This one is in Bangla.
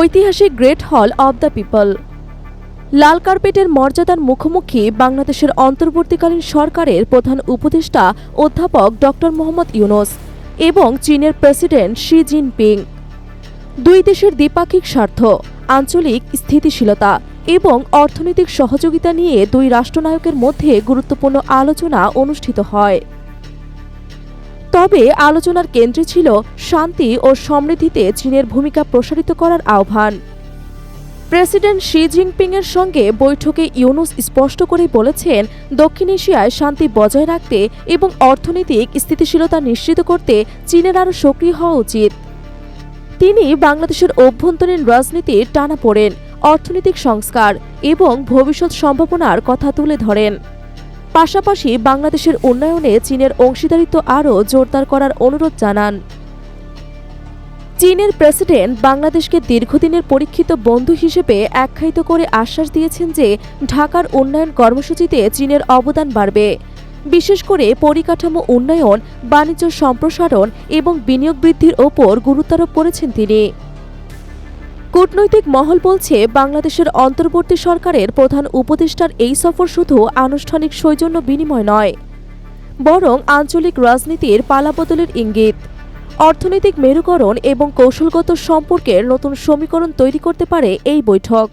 ঐতিহাসিক গ্রেট হল অব দ্য পিপল। লাল কার্পেটের মর্যাদার মুখোমুখি বাংলাদেশের অন্তর্বর্তীকালীন সরকারের প্রধান উপদেষ্টা অধ্যাপক ডক্টর মোহাম্মদ ইউনুস এবং চীনের প্রেসিডেন্ট শি জিনপিং। দুই দেশের দ্বিপাক্ষিক স্বার্থ, আঞ্চলিক স্থিতিশীলতা এবং অর্থনৈতিক সহযোগিতা নিয়ে দুই রাষ্ট্রনায়কের মধ্যে গুরুত্বপূর্ণ আলোচনা অনুষ্ঠিত হয়। তবে আলোচনার কেন্দ্রে ছিল শান্তি ও সমৃদ্ধিতে চীনের ভূমিকা প্রসারিত করার আহ্বান। প্রেসিডেন্ট শি জিনপিং এর সঙ্গে বৈঠকে ইউনুস স্পষ্ট করেই বলেছেন, দক্ষিণ এশিয়ায় শান্তি বজায় রাখতে এবং অর্থনৈতিক স্থিতিশীলতা নিশ্চিত করতে চীনের আরও সক্রিয় হওয়া উচিত। তিনি বাংলাদেশের অভ্যন্তরীণ রাজনীতির টানা পড়েন, অর্থনৈতিক সংস্কার এবং ভবিষ্যৎ সম্ভাবনার কথা তুলে ধরেন। পাশাপাশি বাংলাদেশের উন্নয়নে চীনের অংশীদারিত্ব আরও জোরদার করার অনুরোধ জানান। চীনের প্রেসিডেন্ট বাংলাদেশকে দীর্ঘদিনের পরীক্ষিত বন্ধু হিসেবে আখ্যায়িত করে আশ্বাস দিয়েছেন যে ঢাকার উন্নয়ন কর্মসূচিতে চীনের অবদান বাড়বে। বিশেষ করে পরিকাঠামো উন্নয়ন, বাণিজ্য সম্প্রসারণ এবং বিনিয়োগ বৃদ্ধির ওপর গুরুত্বারোপ করেছেন তিনি। কূটনৈতিক মহল বলছে, বাংলাদেশের অন্তর্বর্তী সরকারের প্রধান উপদেষ্টার এই সফর শুধু আনুষ্ঠানিক সৌজন্য বিনিময় নয়, বরং আঞ্চলিক রাজনীতির পালাবদলের ইঙ্গিত। অর্থনৈতিক মেরুকরণ এবং কৌশলগত সম্পর্কের নতুন সমীকরণ তৈরি করতে পারে এই বৈঠক।